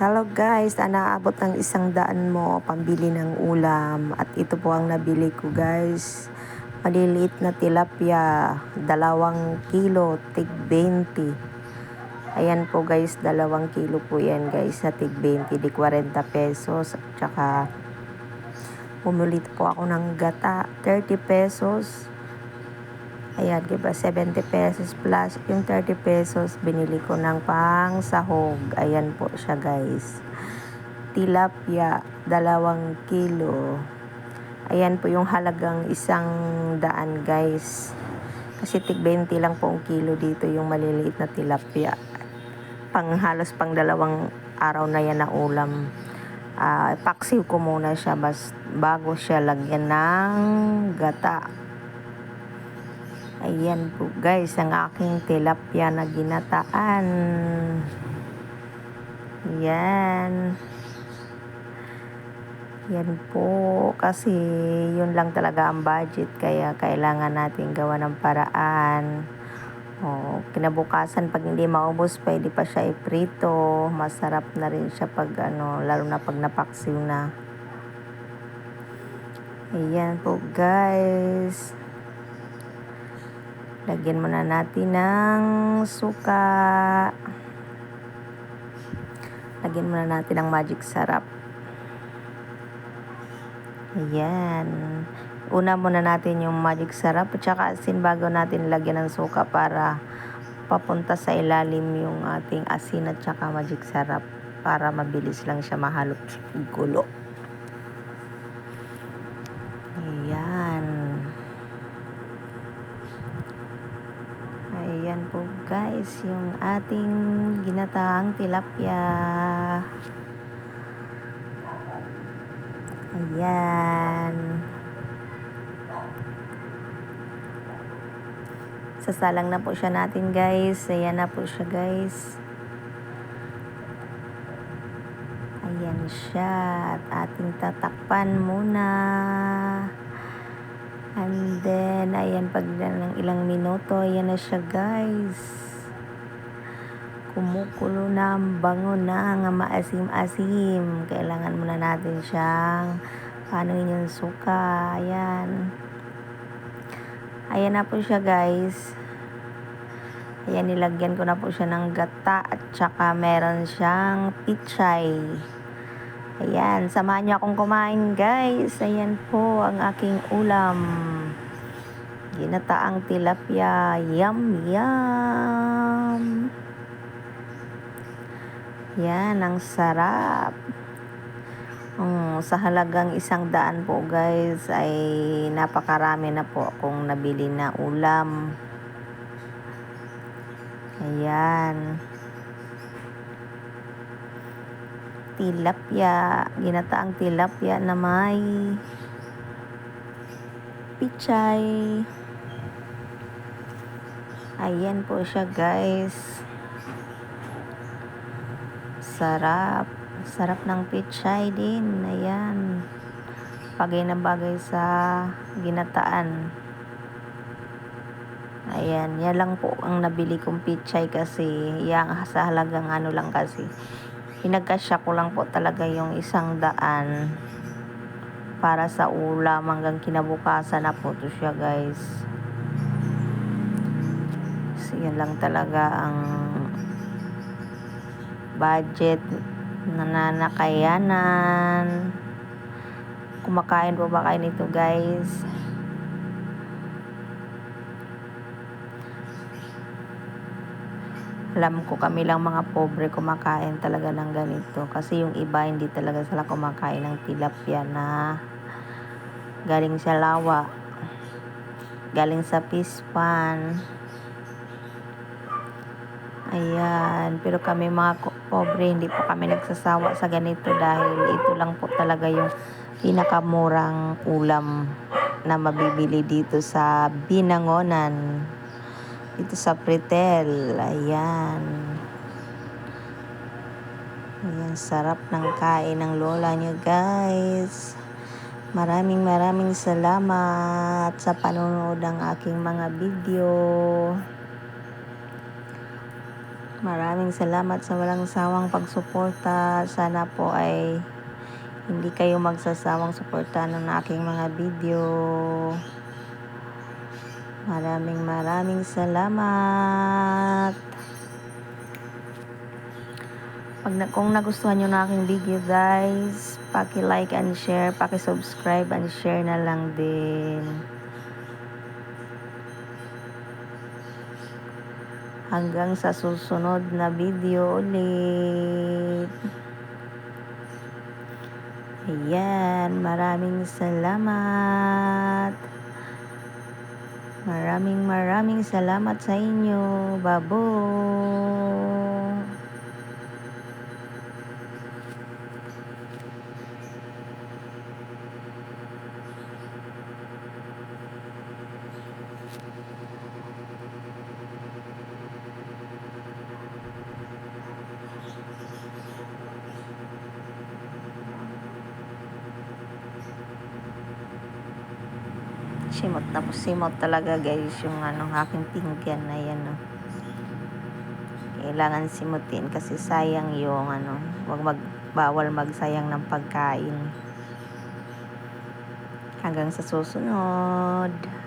Hello guys, naabot ng isang daan mo pambili ng ulam at ito po ang nabili ko guys. Maliliit na tilapia, dalawang kilo, tig 20. Ayan po guys, dalawang kilo po yan guys sa tig 20, di 40 pesos. At saka bumili po ako ng gata, 30 pesos. Ayan, diba? 70 pesos plus yung 30 pesos binili ko ng pang sahog. Ayan po siya guys. Tilapia, dalawang kilo. Ayan po yung halagang isang daan guys. Kasi tig 20 lang po ang kilo dito yung maliliit na tilapia. Pang halos pang dalawang araw na yan na ulam. Ah, paksiw ko muna siya bas, bago siya lagyan ng gata. Ayan po guys, ang aking tilapia na ginataan. Yan. Yan po, kasi yun lang talaga ang budget, kaya kailangan natin gawa ng paraan. O, kinabukasan, pag hindi maubos, pwede pa siya iprito. Masarap na rin siya pag ano, lalo na pag napaksiw na. Ayan po guys. Lagyan muna natin ng suka. Lagyan muna natin ng magic sarap. Ayan. Una muna natin yung magic sarap at saka asin bago natin lagyan ng suka para papunta sa ilalim yung ating asin at saka magic sarap para mabilis lang siya mahalop sa gulo. Ayan. Ayan po guys, yung ating ginataang tilapia. Ayan. Sasalang na po siya natin guys. Ayan na po siya guys. Ayan siya. At ating tatakpan muna. And then, ayan, pag ng ilang minuto, ayan na siya, guys. Kumukulo na, ang bango na, nga maasim-asim. Kailangan muna natin siyang panuin yung suka. Ayan. Ayan na po siya, guys. Ayan, nilagyan ko na po siya ng gata at saka meron siyang pichay. Ayan, samahan niyo akong kumain guys. Ayan po ang aking ulam. Ginataang tilapia. Yum, yum. Yan, ang sarap. Um, sa halagang isang daan po guys ay napakarami na po akong nabili na ulam. Ayan. Tilapia, ginataang tilapia na may pichay. Ayan po siya guys. Sarap. Sarap ng pichay din. Ayan. Bagay na bagay sa ginataan. Ayan, yan lang po ang nabili kong pichay kasi yang sa halagang ano lang kasi Hinagkasya ko lang po talaga yung isang daan para sa ulam hanggang kinabukasan na po to siya guys. So yan lang talaga ang budget na nanakayanan. Kumakain po ba kayo nito guys? Alam ko kami lang mga pobre kumakain talaga ng ganito. Kasi yung iba hindi talaga sila kumakain ng tilapia na galing sa lawa. Galing sa pispan. Ayan. Pero kami mga pobre hindi po kami nagsasawa sa ganito dahil ito lang po talaga yung pinakamurang ulam na mabibili dito sa Binangonan dito sa Pretel. Ayan. Ayan, sarap ng kain ng lola niyo guys. Maraming maraming salamat sa panonood ng aking mga video. Maraming salamat sa walang sawang pagsuporta. Sana po ay hindi kayo magsasawang suporta ng aking mga video. Maraming maraming salamat. Pag na, kung nagustuhan nyo na aking video guys, paki-like and share, paki-subscribe and share na lang din. Hanggang sa susunod na video ulit. Ayan, maraming salamat. Maraming maraming salamat sa inyo. Babo. Simot na po simot talaga guys yung ano, aking pinggan na yan. No. Kailangan simutin kasi sayang yung ano, wag mag, bawal magsayang ng pagkain. Hanggang sa susunod.